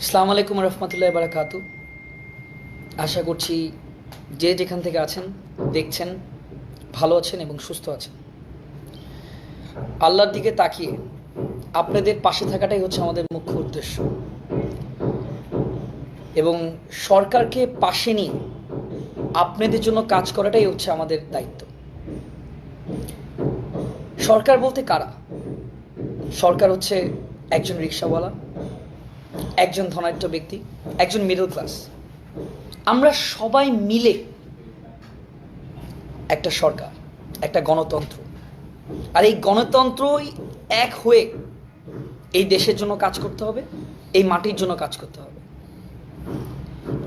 আসসালামু আলাইকুম রহমতুল্লাহ বারাকাতু। আশা করছি যে যেখান থেকে আছেন, দেখছেন, ভালো আছেন এবং সুস্থ আছেন। আল্লাহর দিকে তাকিয়ে আপনাদের পাশে থাকাটাই হচ্ছে আমাদের মুখ্য উদ্দেশ্য। এবং সরকারকে পাশে নিয়ে আপনাদের জন্য কাজ করাটাই হচ্ছে আমাদের দায়িত্ব। সরকার বলতে কারা? সরকার হচ্ছে একজন রিক্সাওয়ালা। একজন ধনাঢ্য ব্যক্তি, একজন মিডল ক্লাস আমরা সবাই মিলে একটা সরকার, একটা গণতন্ত্র। আর এই গণতন্ত্রই এক হয়ে এই দেশের জন্য কাজ করতে হবে, এই মাটির জন্য কাজ করতে হবে।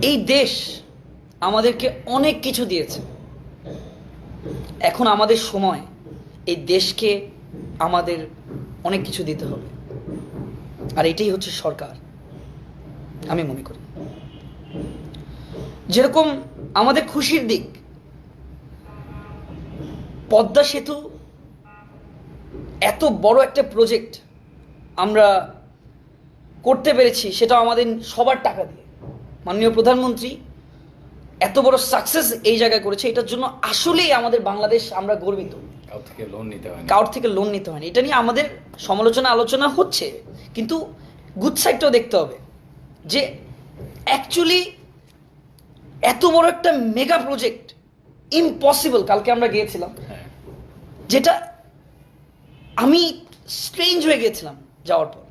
এই দেশ আমাদেরকে অনেক কিছু দিয়েছে। এখন আমাদের সময়, এই দেশকে আমাদের অনেক কিছু দিতে হবে। আর এটাই হচ্ছে সরকার। আমি মনে করি। যেরকম আমাদের খুশির দিক পদ্মা সেতু এত বড় একটা প্রজেক্ট আমরা করতে পেরেছি সেটা আমাদের সবার টাকা দিয়ে। মাননীয় প্রধানমন্ত্রী এত বড় সাকসেস এই জায়গায় করেছে এটার জন্য আসলেই আমাদের বাংলাদেশ আমরা গর্বিত। কাউ থেকে লোন নিতে হয় কারোর থেকে লোন নিতে হয়নি। এটা নিয়ে আমাদের সমালোচনা আলোচনা হচ্ছে কিন্তু গুড সাইডটাও দেখতে হবে। যে অ্যাকচুয়ালি এত বড় একটা মেগা প্রজেক্ট ইম্পসিবল কালকে আমরা গিয়েছিলাম হ্যাঁ। যেটা আমি স্ট্রেঞ্জ হয়ে গিয়েছিলাম যাওয়ার পর।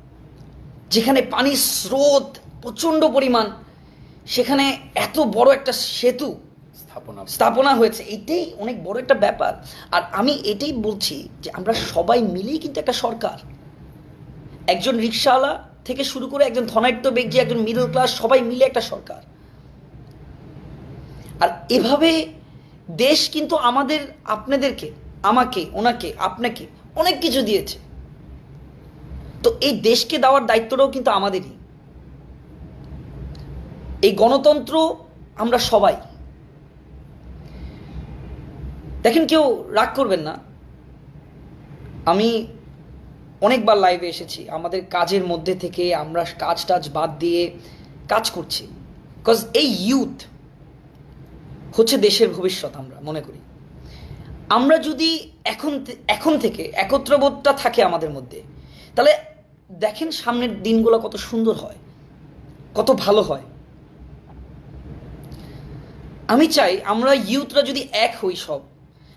যেখানে পানির স্রোত প্রচণ্ড পরিমাণ সেখানে এত বড় একটা সেতু স্থাপনা। স্থাপনা হয়েছে এটাই অনেক বড় একটা ব্যাপার। আর আমি এটাই বলছি যে আমরা সবাই মিলেই কিন্তু একটা সরকার। একজন রিক্সাওয়ালা থেকে শুরু করে একজন ধনাঢ্য ব্যক্তি, একজন মিডল ক্লাস সবাই মিলে একটা সরকার। আর এভাবে দেশ কিন্তু আমাদের, আপনাদেরকে, আমাকে, ওনাকে, আপনাকে অনেক কিছু দিয়েছে। তো এই দেশকে দেওয়ার দায়িত্বটাও কিন্তু আমাদেরই। এই গণতন্ত্র আমরা সবাই। দেখেন কেউ রাগ করবেন না। আমি অনেকবার লাইভে এসেছি। আমাদের কাজের মধ্যে থেকে আমরা কাজ টাজ বাদ দিয়ে কাজ করছি। বিকজ এই ইউথ হচ্ছে দেশের ভবিষ্যৎ আমরা, মনে করি। আমরা যদি এখন এখন থেকে একত্রবোধটা থাকে আমাদের মধ্যে, তাহলে দেখেন সামনের দিনগুলো কত সুন্দর হয়, কত ভালো হয়। আমি চাই আমরা ইউথরা যদি এক হই সব,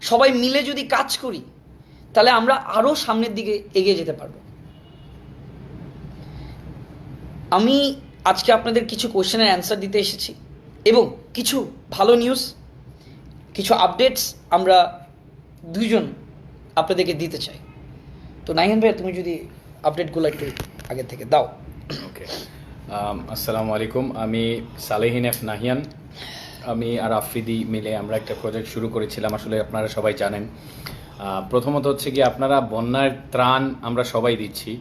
সবাই মিলে যদি কাজ করি তাহলে আমরা আরও সামনের দিকে এগিয়ে যেতে পারব। আমি আজকে আপনাদের কিছু কোশ্চেনের অ্যান্সার দিতে এসেছি এবং কিছু ভালো নিউজ কিছু আপডেটস আমরা দুইজন আপনাদেরকে দিতে চাই। তো নাইহান ভাই তুমি যদি আপডেটগুলো একটু আগে থেকে দাও। ওকে আসসালামু আলাইকুম। আমি সালেহিন এফ নাহিয়ান। আমি আর আফ্রিদি মিলে আমরা একটা প্রজেক্ট শুরু করেছিলাম। আসলে আপনারা সবাই জানেন। প্রথমত হচ্ছে কি আপনারা বন্যার ত্রাণ আমরা সবাই দিচ্ছি।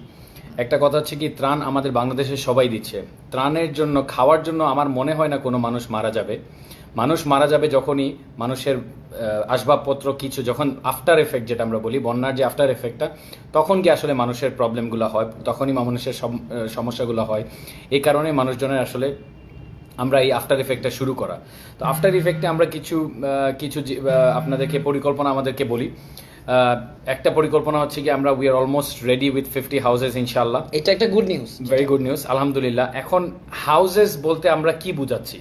একটা কথা হচ্ছে কি, ত্রাণ আমাদের বাংলাদেশের সবাই দিচ্ছে। ত্রাণের জন্য, খাওয়ার জন্য আমার মনে হয় না কোনো মানুষ মারা যাবে। মানুষ মারা যাবে যখনই মানুষের আসবাবপত্র কিছু, যখন আফটার এফেক্ট যেটা আমরা বলি, বন্যার যে আফটার এফেক্টটা তখন কি আসলে মানুষের প্রবলেমগুলো হয়? তখনই মানুষের সম- সমস্যাগুলো হয়। এই কারণে মানুষজনের আসলে আমরা এই আফটার ইফেক্টটা শুরু করা। তো আফটার ইফেক্টে আমরা কিছু কিছু আপনাদেরকে পরিকল্পনা আমাদেরকে বলি। একটা পরিকল্পনা হচ্ছে কি আমরা we are almost ready with fifty houses ইনশাল্লাহ এটা একটা good news very good news আলহামদুলিল্লাহ। এখন হাউসেস বলতে আমরা কি বুঝাচ্ছি?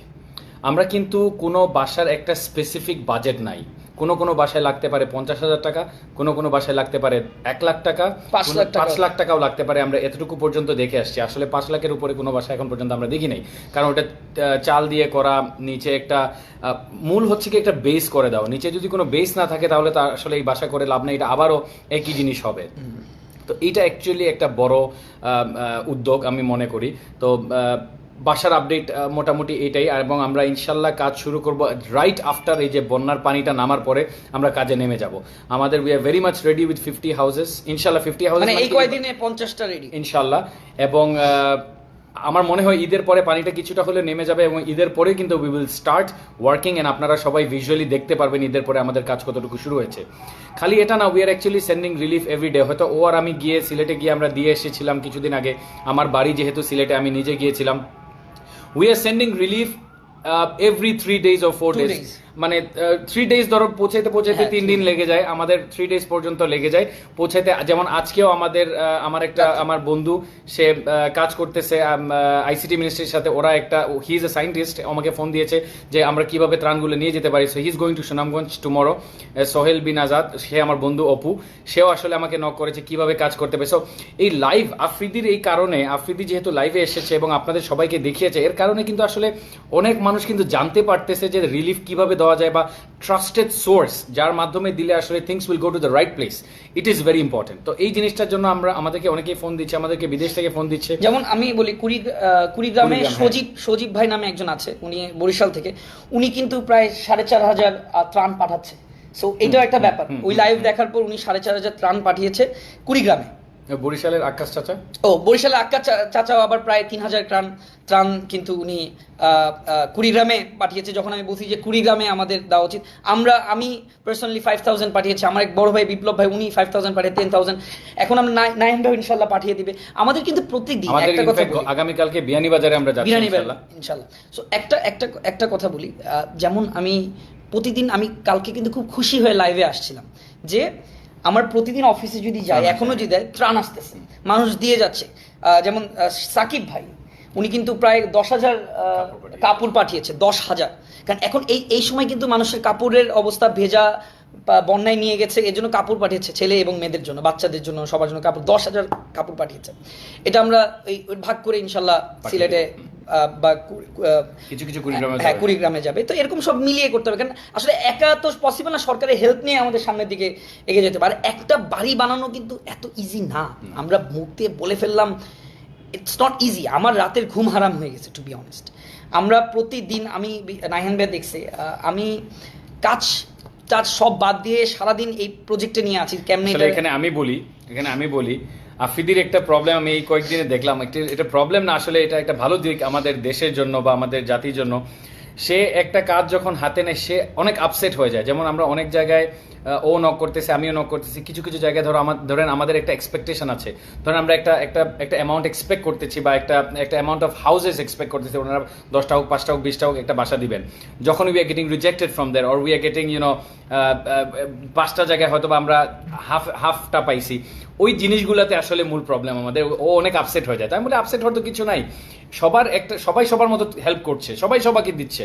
আমরা কিন্তু কোনো বাসার একটা স্পেসিফিক বাজেট নাই। কোনো কোনো বাসায় লাগতে পারে পঞ্চাশ হাজার টাকা কোনো কোনো বাসায় লাগতে পারে এক লাখ টাকা পাঁচ লাখ। পাঁচ লাখ টাকাও লাগতে পারে আমরা এতটুকু পর্যন্ত দেখে আসছি। আসলে পাঁচ লাখের উপরে কোনো বাসা এখন পর্যন্ত আমরা দেখি নাই। কারণ ওটা চাল দিয়ে করা নিচে একটা মূল হচ্ছে কি একটা বেস করে দাও নিচে যদি কোনো বেস না থাকে তাহলে তা আসলে এই বাসা করে লাভ নেই। এটা আবারও একই জিনিস হবে। তো এটা অ্যাকচুয়ালি একটা বড় উদ্যোগ আমি মনে করি। তো বাসার আপডেট মোটামুটি এটাই। এবং আমরা ইনশাল্লাহ কাজ শুরু করব রাইট আফটার এই যে বন্যার পানিটা নামার পরে আমরা কাজে নেমে যাব। আমাদের we are very much ready with fifty houses ইনশাল্লাহ ফিফটি হাউসেস মানে এই কয়দিনে পঞ্চাশটা রেডি ইনশাল্লাহ। এবং আমার মনে হয় ঈদের পরে পানিটা কিছুটা হলে নেমে যাবে এবং ঈদের পরে কিন্তু we will start working and আপনারা সবাই ভিজুয়ালি দেখতে পারবেন ঈদের পরে আমাদের কাজ কতটুকু শুরু হয়েছে। খালি এটা না we are actually sending relief every day হয়তো ও আর আমি গিয়ে সিলেটে গিয়ে আমরা দিয়ে এসেছিলাম কিছুদিন আগে। আমার বাড়ি যেহেতু সিলেটে আমি নিজে গিয়েছিলাম। we are sending relief uh, every three days or four days. days. মানে থ্রি ডেজ ধরো পৌঁছাইতে পৌঁছাইতে হ্যাঁ, তিন দিন লেগে যায় আমাদের থ্রি ডেজ পর্যন্ত লেগে যায়। পৌঁছাইতে যেমন আজকেও আমাদের আমার একটা আমার বন্ধু সে কাজ করতেছে আইসিটি মিনিস্ট্রির সাথে ওরা একটা হি ইজ এ সাইন্টিস্ট আমাকে ফোন দিয়েছে যে আমরা কীভাবে ত্রাণগুলো নিয়ে যেতে পারি। So he is going to Sunamganj tomorrow Sohel Bin Azad সে আমার বন্ধু অপু সেও আসলে আমাকে নক করেছে কীভাবে কাজ করতে হবে সো এই লাইভ আফ্রিদির এই কারণে আফ্রিদি যেহেতু লাইভে এসেছে এবং আপনাদের সবাইকে দেখিয়েছে এর কারণে কিন্তু আসলে অনেক মানুষ কিন্তু জানতে পারতেছে যে রিলিফ কীভাবে দেওয়া যায় বা ট্রাস্টেড সোর্স যার মাধ্যমে দিলে আসলে things will go to the right place it is very important তো এই জিনিসটার জন্য আমরা আমাদেরকে অনেকেই ফোন দিচ্ছে আমাদেরকে বিদেশ থেকে ফোন দিচ্ছে। যেমন আমি বলি কুড়ি কুড়িগ্রাম, হ্যাঁ। সজীব সজীব ভাই নামে একজন আছে উনি বরিশাল থেকে। উনি কিন্তু প্রায় সাড়ে চার হাজার ত্রাণ পাঠাচ্ছে। সো এটাও একটা ব্যাপার। ওই লাইভ দেখার পর উনি সাড়ে চার হাজার ত্রাণ পাঠিয়েছে কুড়িগ্রামে। বরিশালের আকাশ চাচা? ও বরিশালে আক্কা চা- চাচাও আবার প্রায় তিন হাজার ত্রাণ ত্রাণ কিন্তু উনি কুড়িগ্রামে পাঠিয়েছে। যখন আমি বলছি যে কুড়িগ্রামে আমাদের দেওয়া উচিত আমরা আমি পার্সোনালি ফাইভ থাউজেন্ড পাঠিয়েছি। আমার এক বড় ভাই বিপ্লব ভাই উনি ফাইভ থাউজেন্ড পাঠিয়ে টেন থাউজেন্ড এখন আমরা নাইন ভাই ইনশাল্লাহ পাঠিয়ে দিবে। আমাদের কিন্তু প্রতিদিন আমাদের একটা কথা আগামীকালকে বিয়ানীবাজারে আমরা। ইনশাল্লাহ। সো একটা একটা একটা কথা বলি যেমন আমি প্রতিদিন আমি কালকে কিন্তু খুব খুশি হয়ে লাইভে আসছিলাম যে আমার প্রতিদিন অফিসে যদি যাই এখনও যদি দেয় ত্রাণ আসতেছে। মানুষ দিয়ে যাচ্ছে। যেমন সাকিব ভাই উনি কিন্তু প্রায় দশ হাজার কাপড় পাঠিয়েছে। দশ হাজার। কারণ এখন এই এই সময় কিন্তু মানুষের কাপড়ের অবস্থা ভেজা বন্যায় নিয়ে গেছে এর জন্য কাপড় পাঠিয়েছে ছেলে এবং মেয়েদের জন্য বাচ্চাদের জন্য সবার জন্য কাপড় দশ হাজার কাপড় পাঠিয়েছে। এটা আমরা ওই ভাগ করে ইনশাল্লাহ সিলেটে বা কিছু কিছু হ্যাঁ। কুড়িগ্রামে যাবে। তো এরকম সব মিলিয়ে করতে হবে। কারণ আসলে একা তো পসিবল না সরকারের হেল্প নিয়ে আমাদের সামনের দিকে এগিয়ে যেতে পারে একটা বাড়ি বানানো কিন্তু এত ইজি না। আমরা মুখ দিয়ে বলে ফেললাম ইটস নট ইজি আমার রাতের ঘুম হারাম হয়ে গেছে টু বি অনেস্ট আমরা প্রতিদিন আমি নাইহান ভাই দেখছি আমি কাজ টাজ সব বাদ দিয়ে সারাদিন এই প্রজেক্টে নিয়ে আছি। কেমনে এখানে আমি বলি এখানে আমি বলি আফ্রিদির একটা প্রবলেম আমি এই কয়েকদিনে দেখলাম। একটি এটা প্রবলেম না, আসলে এটা একটা ভালো দিক আমাদের দেশের জন্য বা আমাদের জাতির জন্য। সে একটা কাজ যখন হাতে নেয়, সে অনেক আপসেট হয়ে যায়। যেমন আমরা অনেক জায়গায় ও নক করতেছে, আমিও নক করতেছি। কিছু কিছু জায়গায় ধরো আমার ধরেন আমাদের একটা এক্সপেকটেশন আছে। ধরেন আমরা একটা একটা একটা অ্যামাউন্ট এক্সপেক্ট করতেছি বা একটা একটা অ্যামাউন্ট অফ হাউসেস এক্সপেক্ট করতেছি। ওনারা দশটা হোক, পাঁচটা হোক, বিশটা হোক একটা বাসা দিবেন। যখন we are getting rejected from there or we are getting you know পাঁচটা জায়গায় হয়তো বা আমরা হাফ হাফটা পাইছি। ওই জিনিসগুলোতে আসলে মূল প্রবলেম আমাদের। ও অনেক আপসেট হয়ে যায়। তাই বলে আপসেট হওয়ার তো কিছু নাই। সবার একটা, সবাই সবার মতো হেল্প করছে, সবাই সবাইকে দিচ্ছে।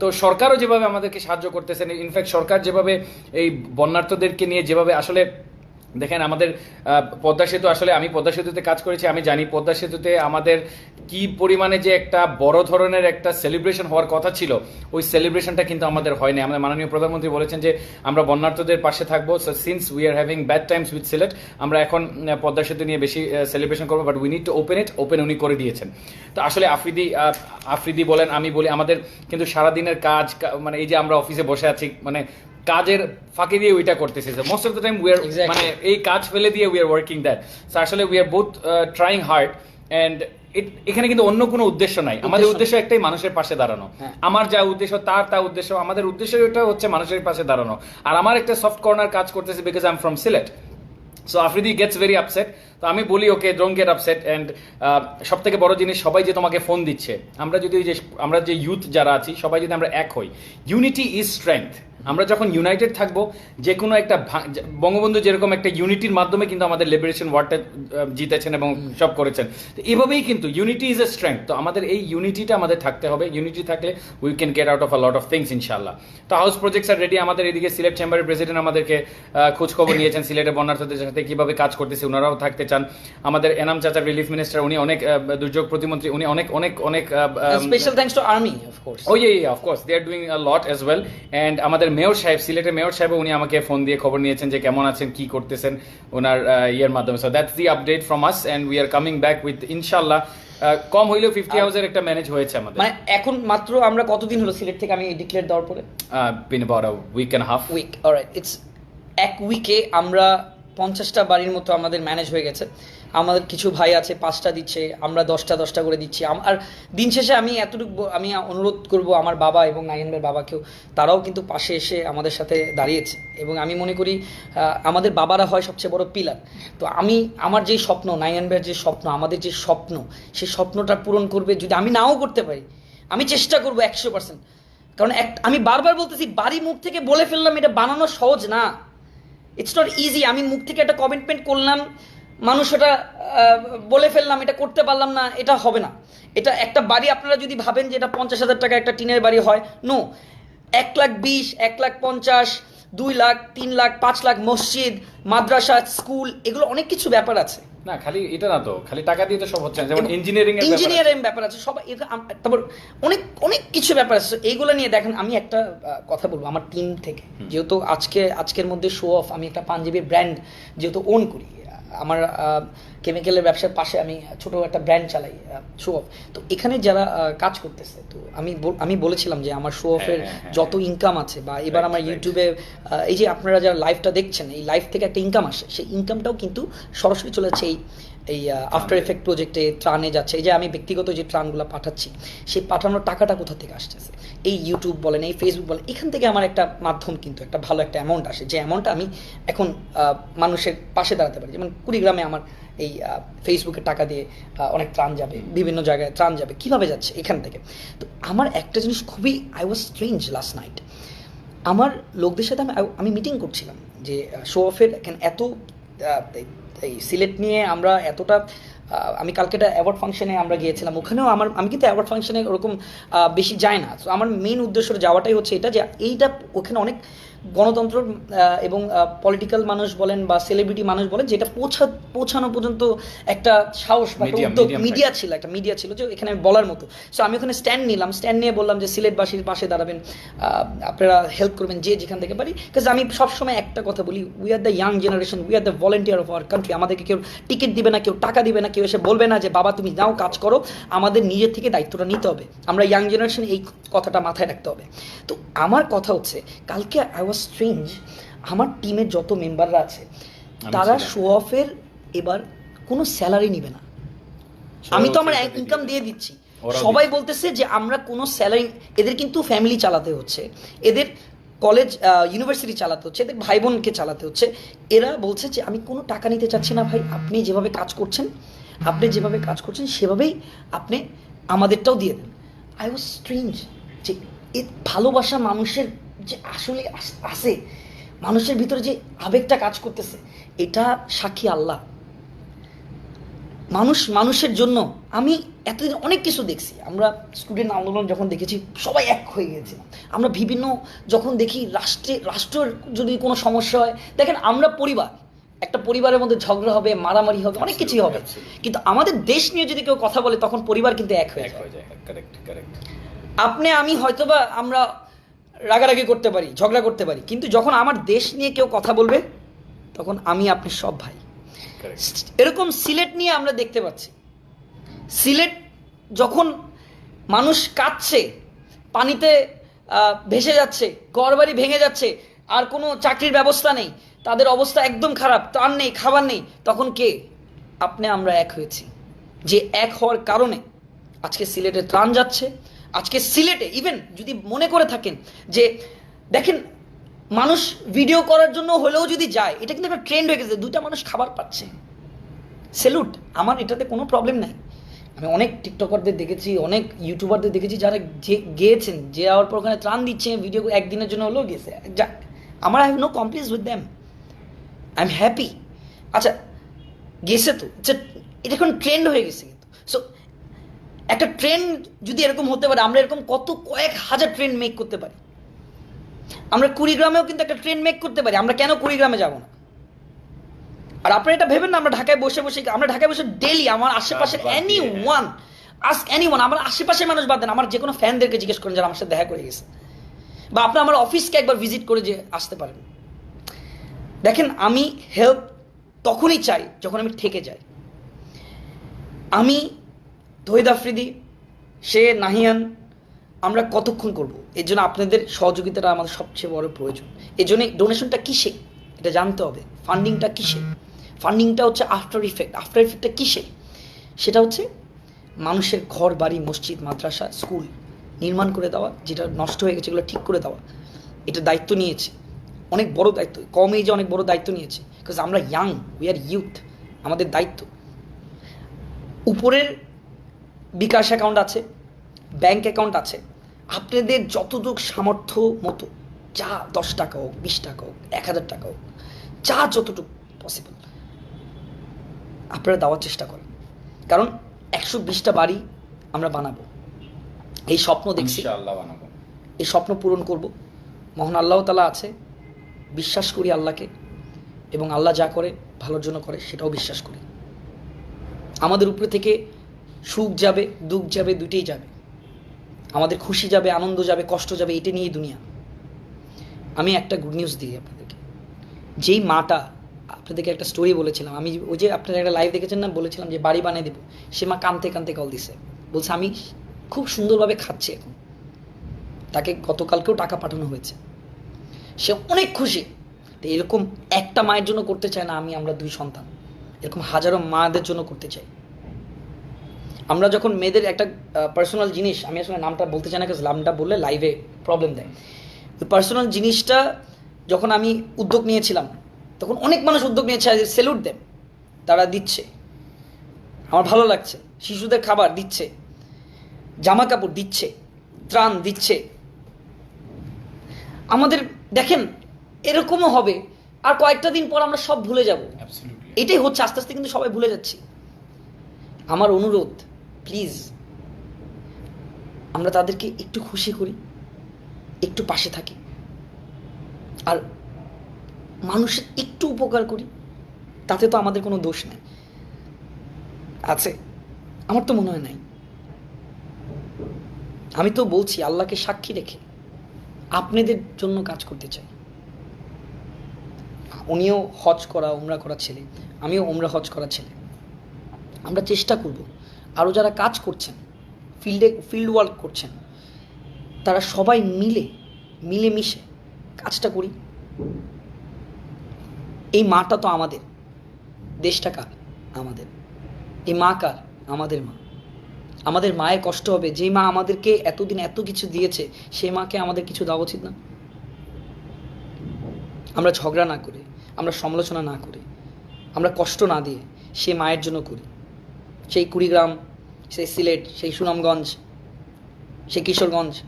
তো সরকারও যেভাবে আমাদেরকে সাহায্য করতেছেন ইনফ্যাক্ট সরকার যেভাবে এই বন্যার্থদেরকে নিয়ে যেভাবে আসলে দেখেন আমাদের পদ্মা সেতু আসলে আমি পদ্মা সেতুতে কাজ করেছি, আমি জানি পদ্মা সেতুতে আমাদের কি পরিমাণে যে একটা বড় ধরনের একটা সেলিব্রেশন হওয়ার কথা ছিল ওই সেলিব্রেশনটা কিন্তু আমাদের হয়নি। আমাদের মাননীয় প্রধানমন্ত্রী বলেছেন যে আমরা বন্যার্থদের পাশে থাকব। So since we are having bad times with Sylhet আমরা এখন পদ্মা সেতু নিয়ে বেশি সেলিব্রেশন করব but we need to open it open উনি করে দিয়েছেন। তো আসলে আফ্রিদি আফ্রিদি বলেন আমি বলি আমাদের কিন্তু সারাদিনের কাজ মানে এই যে আমরা অফিসে বসে আছি মানে কাজের ফাঁকি দিয়ে ওইটা করতেছি। Most of the time we are মানে এই কাজ ফেলে দিয়ে we are working that so আসলে we are both trying hard and এখানে কিন্তু অন্য কোনো উদ্দেশ্য নাই। আমাদের উদ্দেশ্য একটাই মানুষের পাশে দাঁড়ানো। হ্যাঁ। আমার যা উদ্দেশ্য তার তা উদ্দেশ্য আমাদের উদ্দেশ্য এটা হচ্ছে মানুষের পাশে দাঁড়ানো। আর আমার একটা সফট কর্নার কাজ করতেছে because I am from Sylhet so Afridi gets very upset তো আমি বলি okay don't get upset and সব থেকে বড় জিনিস সবাই যে তোমাকে ফোন দিচ্ছে আমরা যদি ওই যে আমরা যে ইউথ যারা আছি সবাই যদি আমরা এক হই ইউনিটি ইজ স্ট্রেংথ আমরা যখন ইউনাইটেড থাকব যে কোনো একটা বঙ্গবন্ধু যেরকম একটা ইউনিটির মাধ্যমে কিন্তু আমাদের লিবারেশন ওয়ারটা জিতেছেন এবং সব করেছেন। তো এভাবেই কিন্তু ইউনিটি ইজ এ স্ট্রেংথ তো আমাদের এই ইউনিটিটা আমাদের থাকতে হবে। ইউনিটি থাকলে we can get out of a lot of things ইনশাল্লাহ তো হাউস প্রজেক্টস আর রেডি আমাদের এদিকে সিলেট চেম্বারের প্রেসিডেন্ট আমাদেরকে আহ, খোঁজ খবর নিয়েছেন সিলেটের বন্যার্থদের সাথে কীভাবে কাজ করতেছে ওনারাও থাকতে চান। আমাদের এনাম চাচা রিলিফ মিনিস্টার উনি অনেক দুর্যোগ প্রতিমন্ত্রী উনি অনেক অনেক অনেক special thanks to army of course ও ইয়ে of course they are doing a lot as well and আমাদের মেয়র সাহেব সিলেটের মেয়র সাহেব উনি আমাকে ফোন দিয়ে খবর নিয়েছেন যে কেমন আছেন কি করতেছেন ওনার ইয়ের মাধ্যমে। So that's the update from us and we are coming back with ইনশাল্লাহ কম হইলেও ফিফটি হাউসের একটা ম্যানেজ হয়েছে আমাদের। মানে এখন মাত্র আমরা কতদিন হলো সিলেট থেকে আমি ডিক্লেয়ার দেওয়ার পরে? Been about a week and half week alright it's এক উইকে আমরা পঞ্চাশটা বাড়ির মতো আমাদের ম্যানেজ হয়ে গেছে। আমাদের কিছু ভাই আছে, পাঁচটা দিচ্ছে, আমরা দশটা দশটা করে দিচ্ছি। আর দিন শেষে আমি এতটুকু আমি অনুরোধ করব আমার বাবা এবং নাইনবের বাবাকেও, তারাও কিন্তু পাশে এসে আমাদের সাথে দাঁড়িয়েছে। এবং আমি মনে করি আমাদের বাবারা হয় সবচেয়ে বড় পিলার তো আমি, আমার যে স্বপ্ন, নাইনবের যে স্বপ্ন, আমাদের যে স্বপ্ন, সেই স্বপ্নটা পূরণ করবে যদি আমি নাও করতে পারি, আমি চেষ্টা করব একশো পার্সেন্ট কারণ এক আমি বারবার বলতেছি, বাড়ি মুখ থেকে বলে ফেললাম, এটা বানানো সহজ না। ইটস নট ইজি আমি মুখ থেকে একটা কমিটমেন্ট করলাম, মানুষ ওটা বলে ফেললাম, এটা করতে পারলাম না, এটা হবে না। এটা একটা বাড়ি, আপনারা যদি ভাবেন যে এটা পঞ্চাশ হাজার টাকা একটা টিনের বাড়ি হয় নো এক লাখ বিশ, এক লাখ পঞ্চাশ, দুই লাখ, তিন লাখ, পাঁচ লাখ মসজিদ, মাদ্রাসা, স্কুল, এগুলো অনেক কিছু ব্যাপার আছে। না খালি এটা না তো খালি টাকা দিয়ে তো সব হচ্ছে না যেমন ইঞ্জিনিয়ারিং এর ইঞ্জিনিয়ারিং ব্যাপার আছে এগুলো তারপর অনেক অনেক কিছু ব্যাপার আছে এইগুলো নিয়ে দেখেন আমি একটা কথা বলব আমার টিম থেকে যেহেতু আজকে আজকের মধ্যে শো অফ আমি একটা পাঞ্জাবি ব্র্যান্ড যেহেতু ওন করি আমার কেমিক্যালের ব্যবসার পাশে আমি ছোট একটা ব্র্যান্ড চালাই শো অফ তো এখানে যারা কাজ করতেছে তো আমি আমি বলেছিলাম যে আমার শো অফের হ্যাঁ, হ্যাঁ, যত ইনকাম আছে বা এবার আমার ইউটিউবে এই যে আপনারা যারা লাইভটা দেখছেন এই লাইভ থেকে একটা ইনকাম আসে সেই ইনকামটাও কিন্তু সরাসরি চলে যাচ্ছে এই এই আফটার এফেক্ট প্রজেক্টে ত্রাণে যাচ্ছে। এই যে আমি ব্যক্তিগত যে ত্রাণগুলো পাঠাচ্ছি, সেই পাঠানোর টাকাটা কোথা থেকে আসতেছে? এই ইউটিউব বলেন, এই ফেসবুক বলেন, এখান থেকে আমার একটা মাধ্যম কিন্তু, একটা ভালো একটা অ্যামাউন্ট আসে। যে অ্যামাউন্টটা আমি এখন মানুষের পাশে দাঁড়াতে পারি। যেমন কুড়িগ্রামে আমার এই ফেসবুকে টাকা দিয়ে অনেক ত্রাণ যাবে, বিভিন্ন জায়গায় ত্রাণ যাবে। কীভাবে যাচ্ছে? এখান থেকে। তো আমার একটা জিনিস খুবই I was strange last night আমার লোকদের সাথে আমি আমি মিটিং করছিলাম যে শো অফের এত এই- সিলেট নিয়ে আমরা এতটা আমি কালকে একটা অ্যাওয়ার্ড ফাংশনে আমরা গিয়েছিলাম। ওখানেও আমার, আমি কিন্তু অ্যাওয়ার্ড ফাংশনে ওরকম বেশি যায় না। তো আমার মেন উদ্দেশ্য যাওয়াটাই হচ্ছে এটা যে এইটা, ওখানে অনেক গণতন্ত্র এবং পলিটিক্যাল মানুষ বলেন বা সেলিব্রিটি মানুষ বলেন যেটা পৌঁছা পৌঁছানো পর্যন্ত একটা সাহস বা একটা উদ্যোগ মিডিয়া ছিল একটা মিডিয়া ছিল যে এখানে আমি বলার মতো। সো আমি ওখানে স্ট্যান্ড নিলাম স্ট্যান্ড নিয়ে বললাম যে সিলেটবাসীর পাশে দাঁড়াবেন আপনারা হেল্প করবেন যে যেখান থেকে পারি। বিকজ আমি সবসময় একটা কথা বলি we are the young generation we are the volunteer of our country আমাদেরকে কেউ টিকিট দিবে না কেউ টাকা দিবে না কেউ এসে বলবে না যে বাবা তুমি যাও কাজ করো। আমাদের নিজের থেকে দায়িত্বটা নিতে হবে। আমরা ইয়াং জেনারেশন এই কথাটা মাথায় রাখতে হবে। তো আমার কথা হচ্ছে কালকে আই ওয়াজ স্ট্রেঞ্জ আমার টিমের যত মেম্বাররা আছে তারা শো অফের এবার কোনো স্যালারি নিবে না। আমি তো আমার ইনকাম দিয়ে দিচ্ছি। সবাই বলতেছে যে আমরা কোনো স্যালারি এদের কিন্তু ফ্যামিলি চালাতে হচ্ছে এদের কলেজ ইউনিভার্সিটি চালাতে হচ্ছে এদের ভাই বোনকে চালাতে হচ্ছে। এরা বলছে যে আমি কোনো টাকা নিতে চাচ্ছি না ভাই আপনি যেভাবে কাজ করছেন আপনি যেভাবে কাজ করছেন সেভাবেই আপনি আমাদেরটাও দিয়ে দেন। আই ওয়াজ স্ট্রেঞ্জ যে ভালোবাসা মানুষের যে আসলে আস- আছে। মানুষের ভিতরে যে আবেগটা কাজ করতেছে এটা সাক্ষী আল্লাহ। মানুষ মানুষের জন্য আমি এতদিন অনেক কিছু দেখছি। আমরা স্টুডেন্ট আন্দোলন যখন দেখেছি সবাই এক হয়ে গেছে। আমরা বিভিন্ন যখন দেখি রাষ্ট্রে রাষ্ট্রের যদি কোনো সমস্যা হয় দেখেন আমরা পরিবার। একটা পরিবারের মধ্যে ঝগড়া হবে মারামারি হবে অনেক কিছুই হবে। Absolutely, absolutely. কিন্তু আমাদের দেশ নিয়ে যদি কেউ কথা বলে তখন পরিবার কিন্তু এক হয়ে এক যায়। হয়ে আপনি আমি হয়তোবা আমরা রাগারাগি করতে পারি ঝগড়া করতে পারি কিন্তু যখন আমার দেশ নিয়ে কেউ কথা বলবে তখন আমি আপনি সব ভাই। এরকম সিলেট নিয়ে আমরা দেখতে পাচ্ছি। সিলেট যখন মানুষ কাঁদছে পানিতে ভেসে যাচ্ছে ঘরবাড়ি ভেঙে যাচ্ছে আর কোনো চাকরির ব্যবস্থা নেই তাদের অবস্থা একদম খারাপ ত্রাণ নেই খাবার নেই তখন কে? আপনি আমরা এক হয়েছি। যে এক হওয়ার কারণে আজকে সিলেটে ত্রাণ যাচ্ছে আজকে সিলেটে ইভেন যদি মনে করে থাকেন যে, দেখেন, মানুষ ভিডিও করার জন্য হলেও যদি যায়, এটা কিন্তু একটা ট্রেন্ড হয়ে গেছে, দুইটা মানুষ খাবার পাচ্ছে। সেলুট আমার এটাতে কোনো প্রবলেম নাই। আমি অনেক টিকটকারদের দেখেছি, অনেক ইউটিউবারদের দেখেছি, যারা যে গিয়েছেন যে যাওয়ার পর ওখানে ত্রাণ দিচ্ছে ভিডিও একদিনের জন্য হলেও গেছে। যাক, আমার I have no complains with them I am happy আচ্ছা গেছে তো। আচ্ছা এটা এখন ট্রেন্ড হয়ে গেছে কিন্তু। সো একটা ট্রেন্ড যদি এরকম হতে পারে আমরা এরকম কত কয়েক হাজার ট্রেন্ড মেক করতে পারি। আমরা কুড়িগ্রামেও কিন্তু একটা ট্রেন মেক করতে পারি আমরা কেন কুড়িগ্রামে যাব না? আর আপনারা এটা ভেবেন না আমরা ঢাকায় বসে বসে আমরা ঢাকায় বসে ডেলি আমার আশেপাশের any. One as any one আমার আশেপাশের মানুষ বাদ দেন আমার যে কোনো ফ্যানদেরকে জিজ্ঞেস করেন যারা আমার সাথে দেখা করে গেছে। বা আপনি আমার অফিসকে একবার ভিজিট করে যে আসতে পারেন। দেখেন আমি হেল্প তখনই চাই যখন আমি ঠেকে যাই। আমি তহিদ আফ্রিদি, সে, নাহিয়ান, আমরা কতক্ষণ করব? এর জন্য আপনাদের সহযোগিতাটা আমাদের সবচেয়ে বড় প্রয়োজন। এই জন্য ডোনেশনটা কিসে? এটা জানতে হবে। ফান্ডিংটা কিসে? ফান্ডিংটা হচ্ছে আফটার ইফেক্ট। আফটার ইফেক্টটা কিসে? সেটা হচ্ছে মানুষের ঘর, বাড়ি, মসজিদ, মাদ্রাসা, স্কুল নির্মাণ করে দেওয়া, যেটা নষ্ট হয়ে গেছে, এগুলো ঠিক করে দেওয়া। এটা দায়িত্ব নিয়েছে। অনেক বড় দায়িত্ব। কম এজে অনেক বড় দায়িত্ব নিয়েছে। বিকজ আমরা ইয়াং উই আর ইউথ আমাদের দায়িত্ব। উপরের বিকাশ অ্যাকাউন্ট আছে ব্যাংক অ্যাকাউন্ট আছে। আপনাদের যতটুকু সামর্থ্য মতো যা দশ টাকা হোক বিশ টাকা হোক এক হাজার টাকা হোক যা যতটুকু পসিবল আপনারা দেওয়ার চেষ্টা করেন। কারণ একশো বিশটা বাড়ি আমরা বানাবো। এই স্বপ্ন দেখছি। আল্লাহ বানাবো। এই স্বপ্ন পূরণ করব। মহান আল্লাহ তালা আছে। বিশ্বাস করি আল্লাহকে। এবং আল্লাহ যা করে ভালোর জন্য করে সেটাও বিশ্বাস করি। আমাদের উপরে থেকে সুখ যাবে, দুঃখ যাবে দুটেই যাবে। আমাদের খুশি যাবে, আনন্দ যাবে, কষ্ট যাবে, এটা নিয়েই দুনিয়া। আমি একটা গুড নিউজ দিই আপনাদেরকে। যেই মাটা আপনাদেরকে একটা স্টোরি বলেছিলাম, আমি ওই যে আপনারা একটা লাইভ দেখেছেন না, বলেছিলাম যে বাড়ি বানিয়ে দেবো। সে মা কানতে কানতে কল দিছে। বলছে, আমি খুব সুন্দরভাবে খাচ্ছি এখন। তাকে গতকালকেও টাকা পাঠানো হয়েছে। সে অনেক খুশি। তো এরকম একটা মায়ের জন্য করতে চায় না আমি, আমরা দুই সন্তান। এরকম হাজারো মাদের জন্য করতে চাই। আমরা যখন মেয়েদের একটা পার্সোনাল জিনিস আমি আসলে নামটা বলতে চাই না কারণ নামটা বললে লাইভে প্রবলেম দেয়। ওই পার্সোনাল জিনিসটা যখন আমি উদ্যোগ নিয়েছিলাম তখন অনেক মানুষ উদ্যোগ নিয়েছে সেলুট দেন তারা দিচ্ছে। আমার ভালো লাগছে। শিশুদের খাবার দিচ্ছে জামা কাপড় দিচ্ছে ত্রাণ দিচ্ছে। আমাদের দেখেন এরকমও হবে আর কয়েকটা দিন পর আমরা সব ভুলে যাব। এটাই হচ্ছে আস্তে আস্তে কিন্তু সবাই ভুলে যাচ্ছি। আমার অনুরোধ প্লিজ, আমরা তাদেরকে একটু খুশি করি, একটু পাশে থাকি, আর মানুষের একটু উপকার করি, তাতে তো আমাদের কোনো দোষ নেই। আছে, আমার তো মনে হয় নাই। আমি তো বলছি, আল্লাহকে সাক্ষী রেখে আপনাদের জন্য কাজ করতে চাই। উনিও হজ করা ওমরা করা ছেলে, আমিও ওমরা হজ করা ছেলে। আমরা চেষ্টা করব আরও যারা কাজ করছেন, ফিল্ডে, ফিল্ড ওয়ার্ক করছেন, তারা সবাই মিলে, মিলেমিশে কাজটা করি। এই মাটা তো আমাদের, দেশটা কার? আমাদের। এই মা কার? আমাদের মা। আমাদের মায়ের কষ্ট হবে, যে মা আমাদেরকে এতদিন এত কিছু দিয়েছে সেই মাকে আমাদের কিছু দেওয়া উচিত না। আমরা ঝগড়া না করে, আমরা সমালোচনা না করে, আমরা কষ্ট না দিয়ে সে মায়ের জন্য করি। সেই কুড়িগ্রাম, সেই সিলেট, সেই সুনামগঞ্জ, সেই কিশোরগঞ্জ।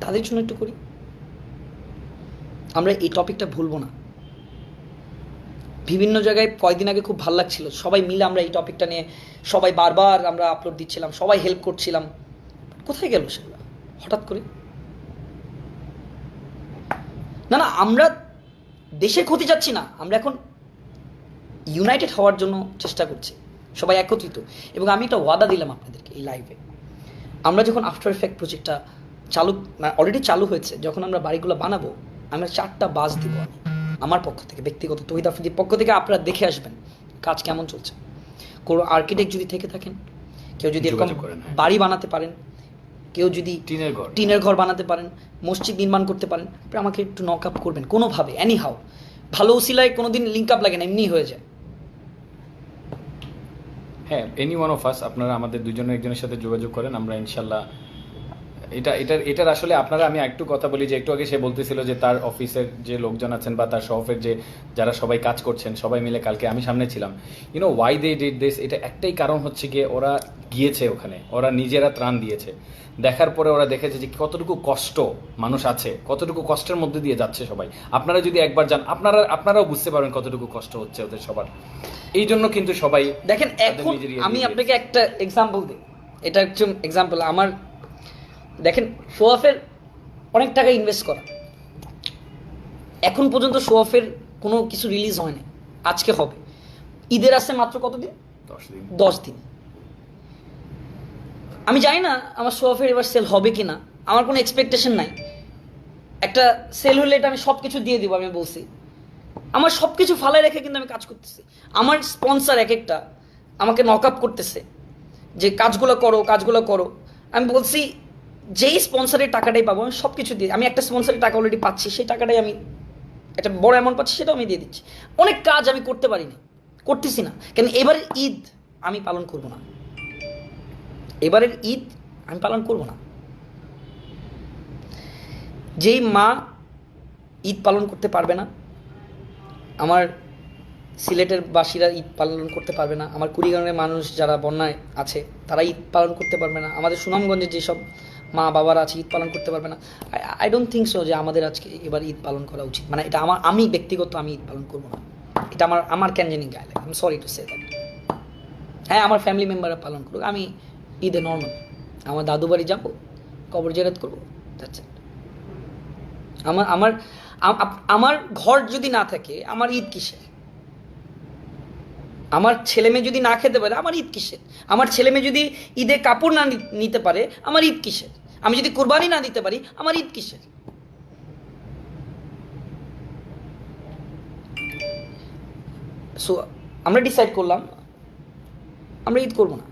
তাদের জন্য একটু করি। আমরা এই টপিকটা ভুলবো না। বিভিন্ন জায়গায় কয়দিন আগে খুব ভালো লাগছিল। সবাই মিলে আমরা এই টপিকটা নিয়ে সবাই বারবার আমরা আপলোড দিচ্ছিলাম, সবাই হেল্প করছিলাম। কোথায় গেল সেগুলো? হঠাৎ করে? না না, আমরা দেশের ক্ষতি চাচ্ছি না। আমরা এখন ইউনাইটেড হওয়ার জন্য চেষ্টা করছি। সবাই একত্রিত। এবং আমি একটা ওয়াদা দিলাম আপনাদেরকে এই লাইভে আমরা যখন আফটার এফেক্ট প্রজেক্টটা চালু অলরেডি চালু হয়েছে যখন আমরা বাড়িগুলো বানাবো আমরা চারটা বাস দিব আমি আমার পক্ষ থেকে ব্যক্তিগত। তহিদ আফ্রিদির পক্ষ থেকে আপনারা দেখে আসবেন কাজ কেমন চলছে। কোনো আর্কিটেক্ট যদি থেকে থাকেন কেউ যদি এরকম হ্যাঁ। বাড়ি বানাতে পারেন কেউ যদি টিনের ঘর। টিনের ঘর বানাতে পারেন মসজিদ নির্মাণ করতে পারেন আমাকে একটু নক আপ করবেন কোনোভাবে এনি হাও ভালো উসিলায় কোনোদিন লিঙ্ক আপ লাগে না এমনি হয়ে যায়। হ্যাঁ এনি ওয়ান অফ আস আপনারা আমাদের দুজনের একজনের সাথে যোগাযোগ করেন আমরা ইনশাল্লাহ এটা এটার এটার আসলে আপনারা আমি একটু কথা বলি যে একটু আগে সে বলতেছিল যে তার অফিসের যে লোকজন আছেন বা তার শহরের যে যারা সবাই কাজ করছেন সবাই মিলে কালকে আমি সামনে ছিলাম। You know why they did this এটা একটাই কারণ হচ্ছে গিয়ে ওরা গিয়েছে ওখানে। ওরা নিজেরা ত্রাণ দিয়েছে। দেখার পরে ওরা দেখেছে যে কতটুকু কষ্ট মানুষ আছে কতটুকু কষ্টের মধ্যে দিয়ে যাচ্ছে সবাই। আপনারা যদি একবার যান আপনারা আপনারাও বুঝতে পারবেন কতটুকু কষ্ট হচ্ছে ওদের সবার। এই জন্য কিন্তু সবাই দেখেন এখন ইয়ে আমি আপনাকে একটা এক্সাম্পল দিই। এটা একটু এক্সাম্পল আমার দেখেন শো অফের অনেক টাকা ইনভেস্ট করা। এখন পর্যন্ত শো অফের কোনো কিছু রিলিজ হয়নি। আজকে হবে। ঈদের আসছে মাত্র কতদিন? দশ দিন। দশ দিন। আমি জানি না আমার শো অফের এবার সেল হবে কি না আমার কোনো এক্সপেকটেশন নাই। একটা সেল হলে এটা আমি সব কিছু দিয়ে দেবো আমি বলছি। আমার সব কিছু ফালায় রেখে কিন্তু আমি কাজ করতেছি। আমার স্পন্সর এক একটা আমাকে নক আপ করতেছে যে কাজগুলো করো কাজগুলো করো। আমি বলছি যেই স্পন্সরের টাকাটাই পাবো, আমি সব কিছু দিয়ে আমি একটা স্পন্সরের টাকা অলরেডি পাচ্ছি, সেই টাকাটাই আমি একটা বড় অ্যামাউন্ট পাচ্ছি, সেটাও আমি দিয়ে দিচ্ছি। অনেক কাজ আমি করতে পারিনি, করতেছি না। কেন এবারের ঈদ আমি পালন করব না। এবারের ঈদ আমি পালন করব না। যেই মা ঈদ পালন করতে পারবে না, আমার সিলেটের বাসীরা ঈদ পালন করতে পারবে না, আমার কুড়িগ্রামের মানুষ যারা বন্যায় আছে, তারা ঈদ পালন করতে পারবে না। আমাদের সুনামগঞ্জে যেসব মা বাবারা আছে ঈদ পালন করতে পারবে না। আই ডোন্ট থিঙ্ক সো যে আমাদের আজকে এবার ঈদ পালন করা উচিত। মানে এটা আমার, আমি ব্যক্তিগত আমি ঈদ পালন করব না। এটা আমার আমার কেন জানি গায়ে লাগে। আমি সরি টু সে দ্যাট হ্যাঁ আমার ফ্যামিলি মেম্বাররা পালন করুক। আমি ঈদে নর্মাল আমার দাদু বাড়ি যাব, কবর জেরাত করব, That's it. আমার আমার আমার ঘর যদি না থাকে, আমার ঈদ কিসের? আমার ছেলে মেয়ে যদি না খেতে পারে, আমার ঈদ কিসের? আমার ছেলে মেয়ে যদি ঈদে কাপড় না, নিতে পারে, আমার ঈদ কিসের? আমি যদি কোরবানি না দিতে পারি, আমার ঈদ কিসের? সো আমরা ডিসাইড করলাম, আমরা ঈদ করব না।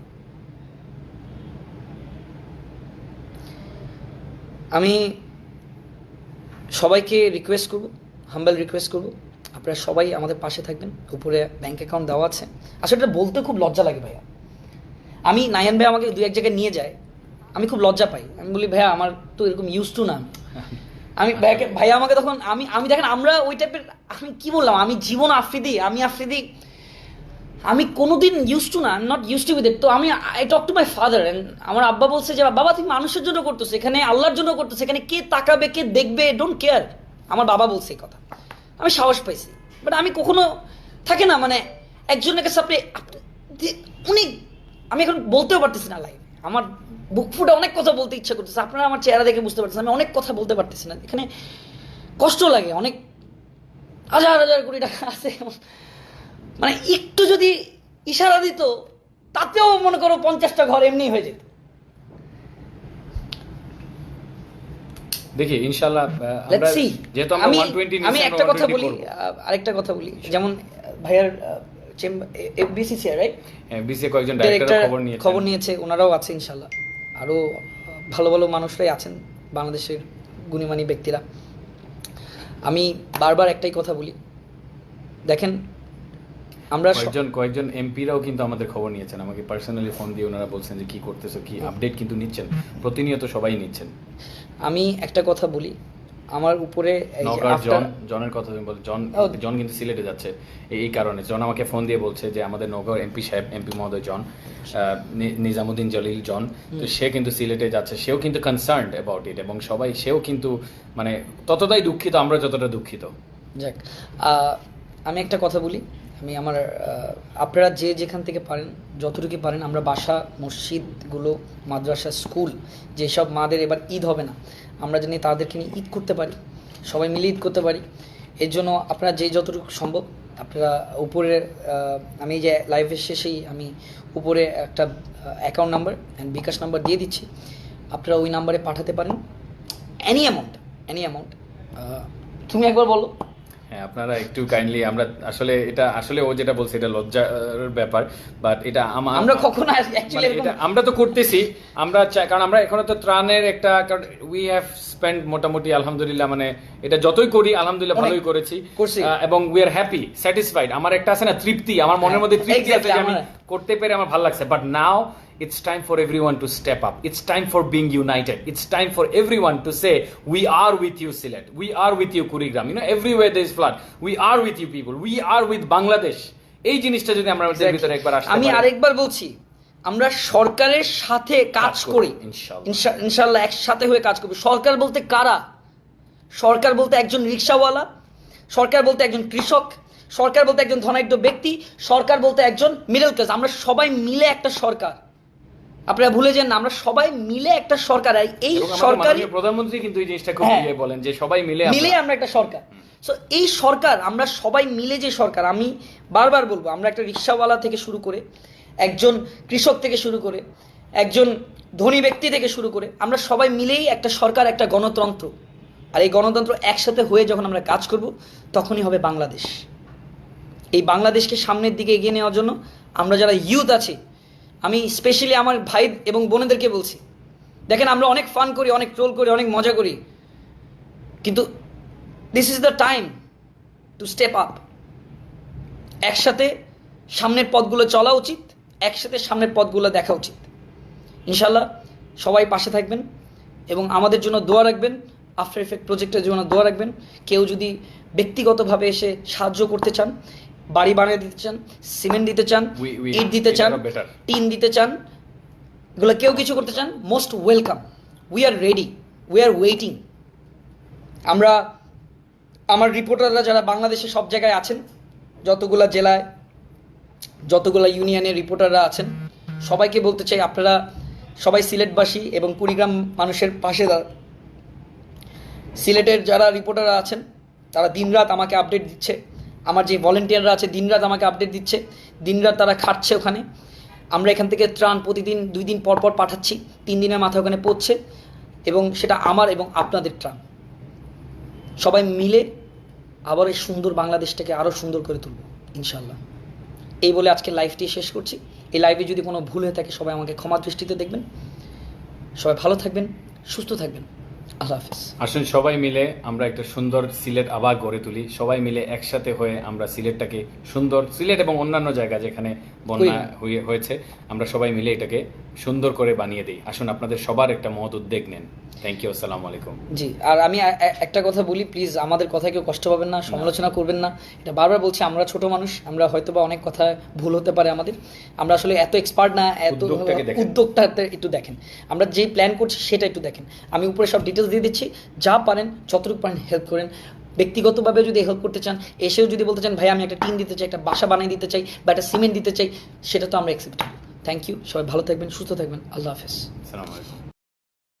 আমি সবাইকে রিকোয়েস্ট করব হাম্বেল রিকোয়েস্ট করব। আপনারা সবাই আমাদের পাশে থাকবেন, উপরে ব্যাঙ্ক অ্যাকাউন্ট দেওয়া আছে। আসলে এটা বলতে খুব লজ্জা লাগে ভাইয়া। আমি নায়ন ভাই আমাকে দু এক জায়গায় নিয়ে যায় আমি খুব লজ্জা পাই। আমি বলি, ভাইয়া, আমার তো এরকম ইউজ টু না। আমি। ভাইয়াকে, ভাইয়া আমাকে তখন, আমি আমি দেখেন, আমরা ওই টাইপের আমি কি বললাম, আমি জীবন আফ্রিদি, আমি আফ্রিদি, আমি কোনোদিন ইউজ টু না নট ইউজ টু উইথ তো আমি I talk to my father and আমার আব্বা বলছে যে, বাবা, তুমি মানুষের জন্য করতেছো, এখানে আল্লাহর জন্য করতেছো, এখানে কে তাকাবে, কে দেখবে ডোন্ট কেয়ার আমার বাবা বলছে এই কথা। আমি সাহস পাইছি। বাট আমি কখনো থাকে না মানে একজনের কাছে আপনি উনি, আমি এখন বলতেও পারতেছি না লাইভ আমার বুক ফুটে অনেক কথা বলতে ইচ্ছা করতেছে। আপনারা আমার চেহারা দেখে বুঝতে পারতেছেন আমি অনেক কথা বলতে পারতেছি না। এখানে কষ্ট লাগে অনেক হাজার হাজার কোটি টাকা আছে। মানে একটু যদি ইশারা দিত তাতেও মনে করো পঞ্চাশটা ঘর এমনি হয়ে যেত। দেখি ইনশাল্লাহ. যেহেতু আমরা আমি 120 আমি একটা কথা বলি আরেকটা কথা বলি। যেমন আহ, রাইট হ্যাঁ, BCA কয়েকজন ডাইরেক্টর খবর নিয়েছেন। খবর নিয়েছে ওনারাও আছে আরও ভালো ভালো মানুষরাই আছেন বাংলাদেশের গুণীমানী ব্যক্তিরা। আমি বারবার একটাই কথা বলি। দেখেন আমরা কয়েকজন কয়েকজন এমপিরাও কিন্তু আমাদের খবর নিয়েছেন। আমাকে পার্সোনালি ফোন দিয়ে ওনারা বলছেন যে কি করতেছো কি আপডেট কিন্তু নিচ্ছেন। প্রতিনিয়ত সবাই নিচ্ছেন। আমি একটা কথা বলি। আমার উপরে জন জনের কথা তুমি বল জন জন কিন্তু সিলেটে যাচ্ছে এই কারণে। জন আমাকে ফোন দিয়ে বলছে যে আমাদের নওগাঁর এমপি সাহেব এমপি মহোদয় জন নিজামুদ্দিন জলিল জন। তো সে কিন্তু সিলেটে যাচ্ছে। সেও কিন্তু কনসার্নড অ্যাবাউট ইট এবং সবাই সেও কিন্তু মানে ততটাই দুঃখিত আমরা যতটা দুঃখিত। যাক আমি একটা কথা বলি। আমি আমার আপনারা যে যেখান থেকে পারেন যতটুকু পারেন আমরা বাসা মসজিদগুলো মাদ্রাসা স্কুল যেসব মাদের এবার ঈদ হবে না আমরা জানি তাদেরকে নিয়ে ঈদ করতে পারি, সবাই মিলে ঈদ করতে পারি। এর জন্য আপনারা যে যতটুকু সম্ভব, আপনারা উপরের আমি যে লাইভের শেষেই আমি উপরে একটা account number and bKash number দিয়ে দিচ্ছি। আপনারা ওই নাম্বারে পাঠাতে পারেন। অ্যানি অ্যামাউন্ট অ্যানি অ্যামাউন্ট তুমি একবার বলো। হ্যাঁ আপনারা একটু কাইন্ডলি আমরা আসলে এটা আসলে ও যেটা বলছে এটা লজ্জার ব্যাপার বাট এটা আমার কখনো অ্যাকচুয়ালি মানে আমরা তো করতেছি আমরা কারণ আমরা এখনও তো ত্রাণের একটা কারণ উই হ্যাভ স্পেন্ড মোটামুটি আলহামদুলিল্লাহ মানে এটা যতই করি আলহামদুলিল্লাহ ভালোই করেছি করছি। এবং উই আর হ্যাপি স্যাটিসফাইড আমার একটা আছে না তৃপ্তি আমার মনের মধ্যে তৃপ্তি আছে আমি করতে পেরে আমার ভালো লাগছে but now it's time for everyone to step up it's time for being united it's time for everyone to say we are with you silet we are with you kurigram you know everywhere there is flood we are with you people we are with bangladesh এই জিনিসটা যদি আমরা আমাদের ভিতরে একবার আসতে আমি আরেকবার বলছি আমরা সরকারের সাথে কাজ করি ইনশাআল্লাহ। ইনশা- ইনশাআল্লাহ একসাথে হয়ে কাজ করব সরকার বলতে কারা সরকার বলতে একজন রিক্সাওয়ালা সরকার বলতে একজন কৃষক সরকার বলতে একজন ধনাঢ্য ব্যক্তি সরকার বলতে একজন মিডল ক্লাস আমরা সবাই মিলে একটা সরকার আপনারা ভুলে যান আমরা সবাই মিলে একটা সরকার আর এই সরকারি প্রধানমন্ত্রী কিন্তু এই জিনিসটা খুব হ্যাঁ। ইয়ে বলেন যে সবাই মিলে আমরা- মিলে আমরা একটা সরকার। সো এই সরকার আমরা সবাই মিলে যে সরকার আমি বারবার বলব আমরা একটা রিক্সাওয়ালা থেকে শুরু করে একজন কৃষক থেকে শুরু করে একজন ধনী ব্যক্তি থেকে শুরু করে আমরা সবাই মিলেই একটা সরকার একটা গণতন্ত্র। আর এই গণতন্ত্র একসাথে হয়ে যখন আমরা কাজ করব তখনই হবে বাংলাদেশ। এই বাংলাদেশকে সামনের দিকে এগিয়ে নেওয়ার জন্য আমরা যারা ইউথ আছি আমি স্পেশালি আমার ভাই এবং বোনেদেরকে বলছি। দেখেন, আমরা অনেক ফান করি, অনেক ট্রোল করি, অনেক মজা করি। কিন্তু this is the time to step up একসাথে সামনের পথগুলো চলা উচিত, একসাথে সামনের পথগুলো দেখা উচিত। ইনশাল্লাহ সবাই পাশে থাকবেন এবং আমাদের জন্য দোয়া রাখবেন। আফটার এফেক্ট প্রজেক্টের জন্য দোয়া রাখবেন। কেউ যদি ব্যক্তিগতভাবে এসে সাহায্য করতে চান বাড়ি বানিয়ে দিতে চান সিমেন্ট দিতে চান ইট দিতে চান টিন দিতে চান এগুলো কেউ কিছু করতে চান most welcome we are ready we are waiting আমরা আমার রিপোর্টাররা যারা বাংলাদেশে সব জায়গায় আছেন যতগুলা জেলায় যতগুলা ইউনিয়নের রিপোর্টাররা আছেন সবাইকে বলতে চাই আপনারা সবাই সিলেটবাসী এবং কুড়িগ্রাম মানুষের পাশে দাঁড়ান। সিলেটের যারা রিপোর্টাররা আছেন তারা দিনরাত আমাকে আপডেট দিচ্ছে। আমার যে ভলেন্টিয়াররা আছে, দিনরাত আমাকে আপডেট দিচ্ছে। দিনরাত তারা খাটছে ওখানে। আমরা এখান থেকে ত্রাণ প্রতিদিন দুই দিন পর পর পাঠাচ্ছি। তিন দিনের মাথায় ওখানে পড়ছে এবং সেটা আমার এবং আপনাদের ত্রাণ। সবাই মিলে আবার এই সুন্দর বাংলাদেশটাকে আরও সুন্দর করে তুলব ইনশাল্লাহ এই বলে আজকে লাইভটি শেষ করছি। এই লাইভে যদি কোনো ভুল হয়ে থাকে, সবাই আমাকে ক্ষমা দৃষ্টিতে দেখবেন। সবাই ভালো থাকবেন, সুস্থ থাকবেন। আল্লাহ সবাই মিলে আমরা একটা সুন্দর সিলেট আবার গড়ে তুলি। সবাই মিলে একসাথে হয়ে আমরা সিলেটটাকে সুন্দর সিলেট এবং অন্যান্য জায়গা যেখানে বন্যা হয়েছে। আমরা সবাই মিলে এটাকে সুন্দর করে বানিয়ে দিই। আসুন আপনাদের সবার একটা মহৎ উদ্যোগ নেন। থ্যাংক ইউ আসসালামু আলাইকুম। জি আর আমি একটা কথা বলি প্লিজ আমাদের কথায় কেউ কষ্ট পাবেন না সমালোচনা করবেন না। এটা বারবার বলছি আমরা ছোট মানুষ আমরা হয়তো বা অনেক কথা ভুল হতে পারে আমাদের। আমরা আসলে এত এক্সপার্ট না এত উদ্যোগটা একটু দেখেন। আমরা যেই প্ল্যান করছি সেটা একটু দেখেন। আমি উপরে সব ডিটেলস দিয়ে দিচ্ছি। যা পারেন যতটুকু পারেন হেল্প করেন। ব্যক্তিগতভাবে যদি হেল্প করতে চান, এসেও যদি বলতে চান, ভাই, আমি একটা টিন দিতে চাই, একটা বাসা বানিয়ে দিতে চাই বা একটা সিমেন্ট দিতে চাই, সেটা তো আমরা অ্যাকসেপ্ট থ্যাংক ইউ সবাই ভালো থাকবেন, সুস্থ থাকবেন, আল্লাহ হাফেজ। আলাইকুম।